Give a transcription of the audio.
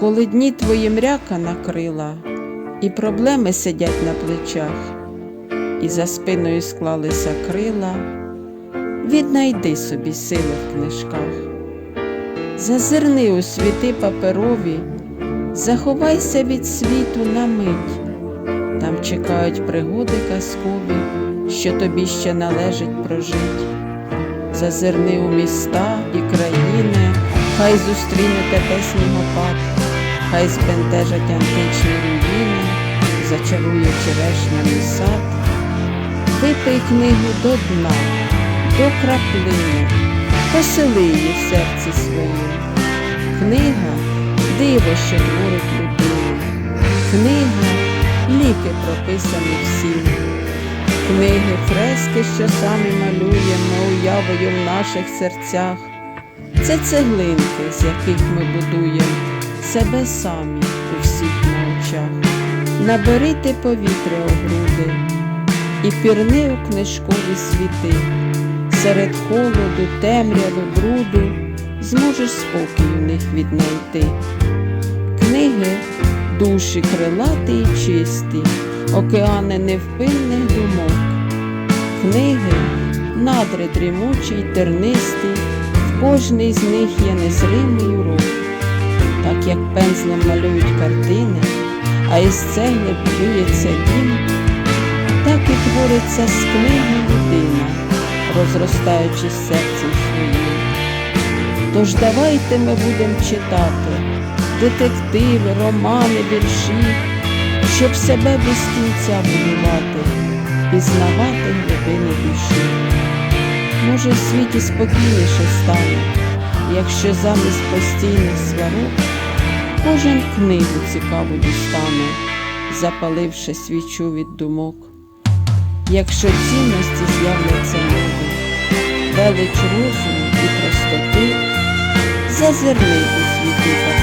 Коли дні твої мряка накрила, і проблеми сидять на плечах, і за спиною склалися крила, віднайди собі сили в книжках. Зазирни у світи паперові, заховайся від світу на мить. Там чекають пригоди казкові, що тобі ще належить прожить. Зазирни у міста і країни, хай зустріне тебе снігопад, хай збентежать античні руїни, зачарує черешняний сад. Випий книгу до дна, до краплини, посили її в серці своїм. Книга диво, що творить людину. Книга ліки прописані всім. Книги, фрески, що самі малюємо уявою в наших серцях. Це цеглинки, з яких ми будуємо себе самі у всіх на очах. Набери ти повітря у груди і пірни у книжкові світи. Серед холоду, темряви, бруду зможеш спокій у них віднайти. Книги душі крилаті й чисті, океани невпинних думок. Книги надри дрімучі й тернисті, в кожній з них є незримий урок. Так як пензлом малюють картини, а із цегли будується дім, так і твориться з книги людина, розростаючись серцем своїм. Тож давайте ми будемо читати детективи, романи, вірші, щоб себе без кінця будувати, пізнавати глибини душі. Може, в світі спокійніше стане, якщо замість постійних сварок кожен книгу цікаву дістане, запаливши свічу від думок. Якщо цінності з'являться нові, велич розуму і простоти, зазирни у світи